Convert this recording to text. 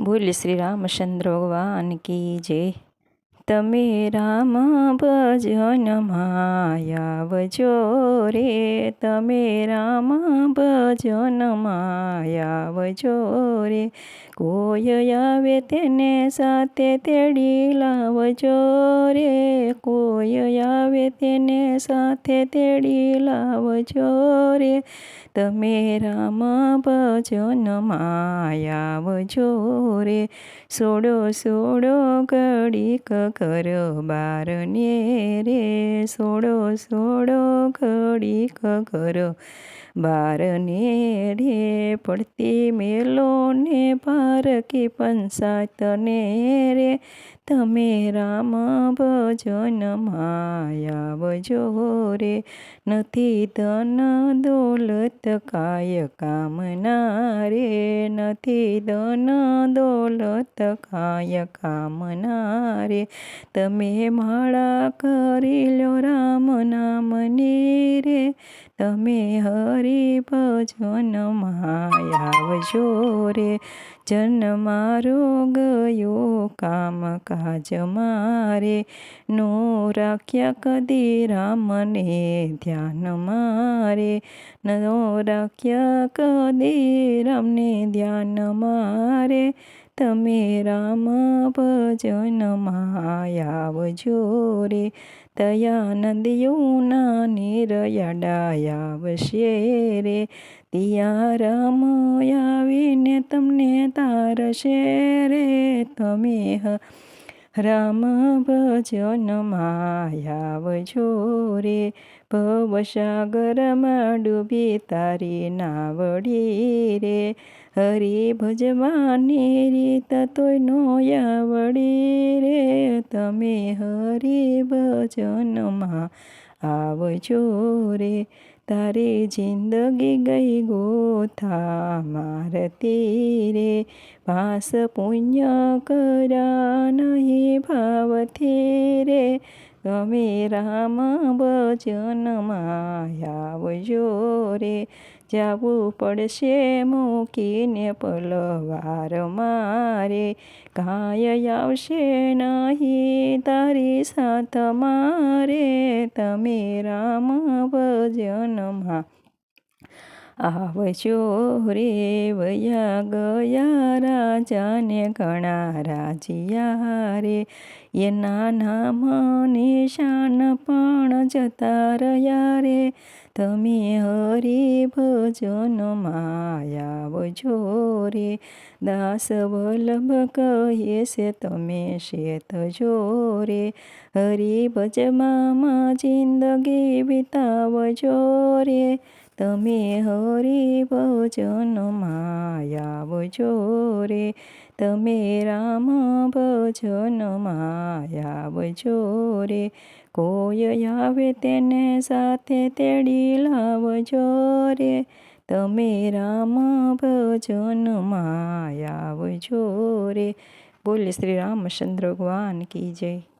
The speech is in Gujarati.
બોલ શ્રી રામચંદ્ર ભગવાન કી જય. તમે રામ ભજન માયાવજો રે. તમે રામ ભજન માયાવજો રે. કોઈ આવે તેને સાથે તેડી લાવજો રે. કોઈ આવે તેને સાથે તેડી લાવજો રે. તમે રામ ભજન માયાવજો રે. સોડો સોડો ઘડીક કરો બારને રે સોડો સોડો ઘડીક કરો બારને રે પડતી મેલો ને પારકી પંચાયતને રે તમે રામ ભજન માયાવજો રે નથી ધન દોલત કાય કામના રે નથી ધન દોલત કાય કામના રે તમે માળા કરી લો રામ નામની રે તમે હરિ ભજન આવજો રે. જન મારો ગયો કામ કાજ મારે. નો રાખ્યા કદી રામને ધ્યાન મારે. નો રાખ્યા કદી રામને ધ્યાન મારે. તમે રામ ભજન આવજો રે. દયાનંદ યૌના નિરયડાયાવશે રે. તિયા રામ આવીને તમને તારશે રે. તમે રામ ભજન આવજો રે. ભવસાગરમાં ડૂબી તારી નાવડી રે. હરિ ભજવાને રીત તોય નોયા આવડી રે. તમે હરિ ભજનમાં આવજો રે. તારી જિંદગી ગઈ ગોથા મારતી રે. પાસ પુણ્ય કર્યા નહીં ભાવ રે. તમે રામ ભજનમાં આવજો રે. જાવું પડશે મૂકીને પલવાર મારે. કાય આવશે નહીં તારી સાથ મારે. તમે રામ ભજનમાં આવજો રે વયા ગયા રાજાને ઘણા રાજીયા રે. એના મને શાન પણ જતા રહ્યા રે. તમે હરે ભજન માયાવજો રે. દાસ વલ્લભ કહે છે, તમે શેત જો રે. હરિ ભજમાં જિંદગી વિતાવજો રે. તમે હરી ભજન માયાવજો રે તમે રામ ભજન માયાવજો રે કોઈ આવે તેને સાથે તેડી લાવજો રે, તમે રામ ભજન માયાવજો રે બોલે શ્રી રામચંદ્ર ભગવાન કી જય.